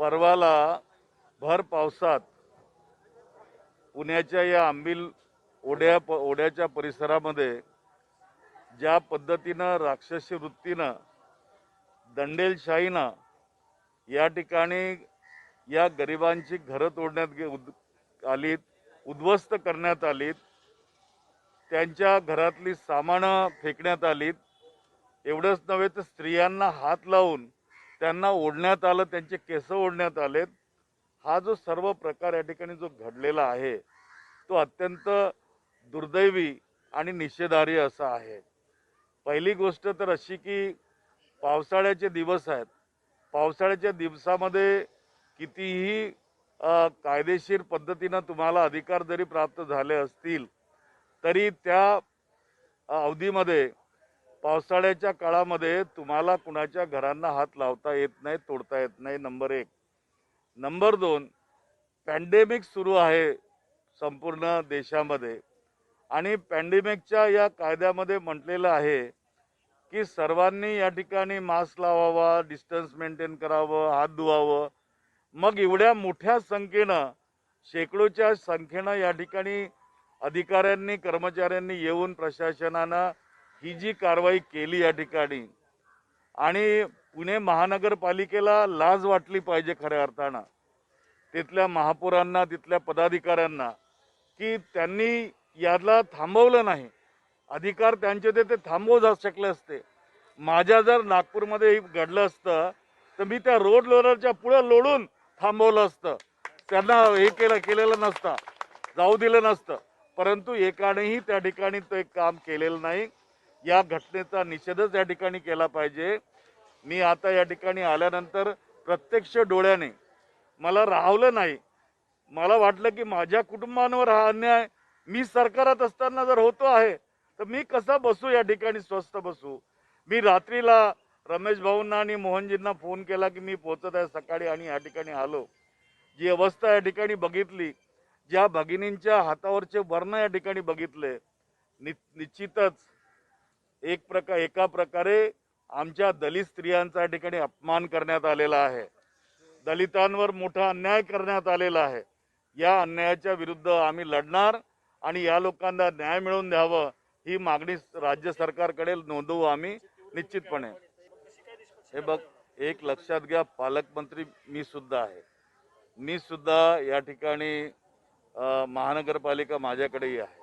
परवाला भर पावसात पुण्याच्या या आंबील ओढ्या प ओढ्याच्या परिसरामध्ये ज्या पद्धतीनं राक्षसी वृत्तीनं दंडेलशाहीनं या ठिकाणी या गरिबांची घरं तोडण्यात गे उद आलीत उद्ध्वस्त करण्यात आलीत त्यांच्या घरातली सामानं फेकण्यात आलीत एवढंच नव्हे तर स्त्रियांना हात लावून त्यांना ओढण्यात आलं त्यांचे केस ओढण्यात आलेत. हा जो सर्व प्रकार या ठिकाणी जो घडलेला आहे तो अत्यंत दुर्दैवी आणि निषेधार्ह असा आहे. पहिली गोष्ट तर अशी की पावसाळ्याचे दिवस आहेत. पावसाळ्याच्या दिवसामध्ये कितीही कायदेशीर पद्धतीनं तुम्हाला अधिकार जरी प्राप्त झाले असतील तरी त्या अवधीमध्ये पावसाळ्याच्या काळामध्ये तुम्हाला कुणाच्या घरांना हात लावता येत नाही तोडता येत नाही? नंबर एक. नंबर दोन पॅन्डेमिक सुरू आहे संपूर्ण देशामध्ये. आणि पॅन्डेमिकच्या या कायद्यामध्ये म्हटलेलं आहे की सर्वांनी या ठिकाणी मास्क लावावा डिस्टन्स मेंटेन करावं हात धुवावं. मग एवढ्या मोठ्या संख्येनं शेकडोच्या संख्येनं या ठिकाणी अधिकाऱ्यांनी कर्मचाऱ्यांनी येऊन प्रशासनानं ही जी कारवाई केली या ठिकाणी आणि पुणे महानगरपालिकेला लाज वाटली पाहिजे खऱ्या अर्थानं. तिथल्या महापौरांना तिथल्या पदाधिकाऱ्यांना की त्यांनी याला थांबवलं नाही. अधिकार त्यांचे ते ते थांबवू जा शकले असते. माझ्या जर नागपूरमध्ये घडलं असतं तर मी त्या रोड लोलरच्या पुढे लोडून थांबवलं असतं. त्यांना हे केलं केलेलं नसतं. जाऊ दिलं नसतं. परंतु एकानेही त्या ठिकाणी ते काम केलेलं नाही. या घटनेचा निषेधच या ठिकाणी केला पाहिजे. मी आता या ठिकाणी आल्यानंतर प्रत्यक्ष डोळ्याने मला राहवलं नाही. मला वाटलं की माझ्या कुटुंबांवर हा अन्याय मी सरकारात असताना जर होतो आहे तर मी कसा बसू या ठिकाणी स्वस्त बसू? मी रात्रीला रमेश भाऊंना आणि मोहनजींना फोन केला की मी पोहोचत आहे सकाळी आणि या ठिकाणी आलो. जी अवस्था या ठिकाणी बघितली ज्या भगिनींच्या हातावरचे वर्ण या ठिकाणी बघितले नि निश्चितच एक प्रकार एका प्रकारे आमच्या दलित स्त्रियांचा ठिकाणी अपमान करण्यात आलेला आहे. दलितांवर मोठा अन्याय करण्यात आलेला आहे. या अन्यायाच्या विरुद्ध आम्ही लढणार आणि या लोकांना न्याय मिळवून द्यावं ही मागणी राज्य सरकारकडे नोंदवू आम्ही निश्चितपणे. हे बघ एक लक्षात घ्या पालकमंत्री मी सुद्धा आहे. मी सुद्धा या ठिकाणी महानगरपालिका माझ्याकडेही आहे.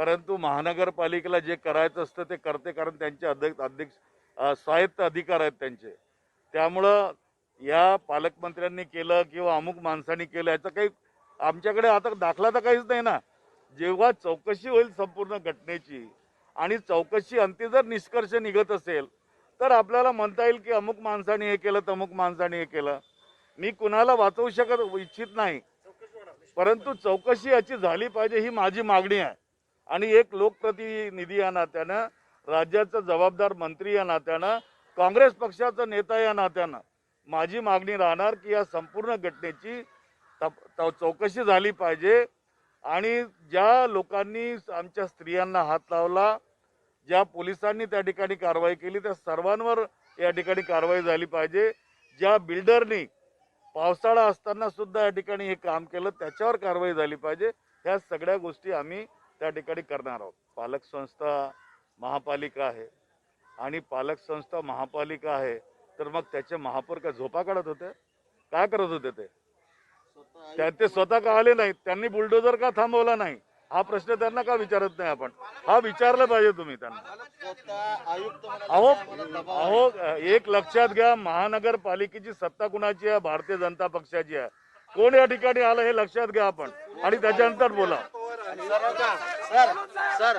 परंतु महानगरपालिकेला जे करायचं असतं ते करते कारण त्यांचे अध्यक्ष अध्यक्ष स्वायत्त अधिकार आहेत त्यांचे. त्यामुळं या पालकमंत्र्यांनी केलं किंवा अमुक माणसांनी केलं याचं काही आमच्याकडे आता दाखला तर काहीच नाही ना. जेव्हा चौकशी होईल संपूर्ण घटनेची आणि चौकशी अंती जर निष्कर्ष निघत असेल तर आपल्याला म्हणता येईल की अमुक माणसाने हे केलं तर अमुक माणसाने हे केलं. मी कुणाला वाचवू शकत इच्छित नाही. परंतु चौकशी याची झाली पाहिजे ही माझी मागणी आहे. आणि एक लोकप्रतिनिधी या नात्यानं राज्याचा जबाबदार मंत्री या नात्यानं काँग्रेस पक्षाचा नेता या नात्यानं माझी मागणी राहणार की या संपूर्ण घटनेची तप- त- चौकशी झाली पाहिजे. आणि ज्या लोकांनी आमच्या स्त्रियांना हात लावला ज्या पोलिसांनी त्या ठिकाणी कारवाई केली त्या सर्वांवर या ठिकाणी कारवाई झाली पाहिजे. ज्या बिल्डरनी पावसाळा असताना सुद्धा या ठिकाणी हे काम केलं त्याच्यावर कारवाई झाली पाहिजे. ह्या सगळ्या गोष्टी आम्ही त्या ठिकाणी करणार आहोत. पालक संस्था महापालिका आहे. आणि पालक संस्था महापालिका आहे तर मग त्याचे महापौर काय झोपा काढत होते? काय करत होते ते? त्या ते स्वतः का आले नाहीत? त्यांनी बुलडोजर का थांबवला नाही? हा प्रश्न त्यांना का विचारत नाही आपण? हा विचारलं पाहिजे तुम्ही त्यांना. अहो अहो एक लक्षात घ्या महानगरपालिकेची सत्ता कुणाची आहे? भारतीय जनता पक्षाची आहे. कोण या ठिकाणी आलं हे लक्षात घ्या आपण. आणि त्याच्यानंतर बोला. Sir sir.